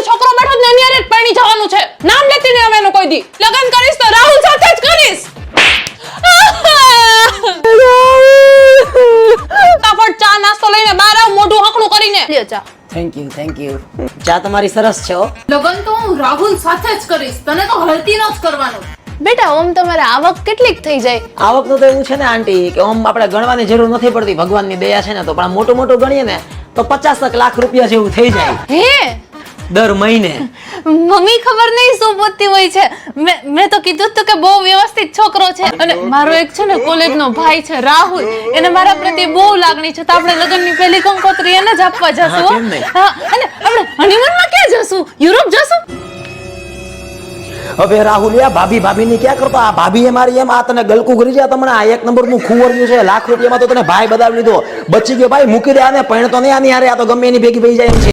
જે છોકરો બેઠો ને એની હારે જ પરણી જવાનું છે. નામ લેતી ને એનું કોઈ દી. લગન કરીશ તો રાહુલ સાથે જ કરીશ. ફટાફટ ચા નાસ્તો લઈને બહાર આવ મોઢું હકણું કરીને. લ્યો ચા. થેન્ક યુ થેન્ક યુ ચા તમારી સરસ છે લગન તો હું રાહુલ સાથે જ કરીશ. તને તો હળતીનો જ કરવાનું. બેટા ઓમ તમારે આવક કેટલીક થઈ જાય? આવકનું તો એવું છે ને આંટી કે ઓમ આપણે ગણવાની જરૂર નથી પડતી. ભગવાનની દયા છે ને તો પણ મોટું મોટું ગણીએ ને તો પચાસ લાખ રૂપિયા જેવું થઈ જાય. હે? દર મહિને. મમ્મી ખબર નહીં શું બોલતી હોય છે. મેં મેં તો કીધું તો કે બહુ વ્યવસ્થિત છોકરો છે. અને મારો એક છે ને કોલેજનો ભાઈ છે રાહુલ. એને મારા પ્રત્યે બહુ લાગણી છે. તો આપણે લગ્નની પહેલી કંકોત્રી એને જ આપવા જશું હા, અને આપણે હનીમૂનમાં ક્યાં જશું? યુરોપ જશું? હવે રાહુલિયા ભાભી ભાભી ની ક્યાં કરતો આ ભાભી એ મારી એમ આ તને ગલકું કરી જાય તમને આ એક નંબરનું ખુવરિયું છે. લાખ રૂપિયામાં તો તને ભાઈ બતાવી લીધો. બચી ગયો ભાઈ મૂકી દે આને. પણ તો નહીં આની આ તો ગમે એની ભેગી ભાઈ જાય એમ છે.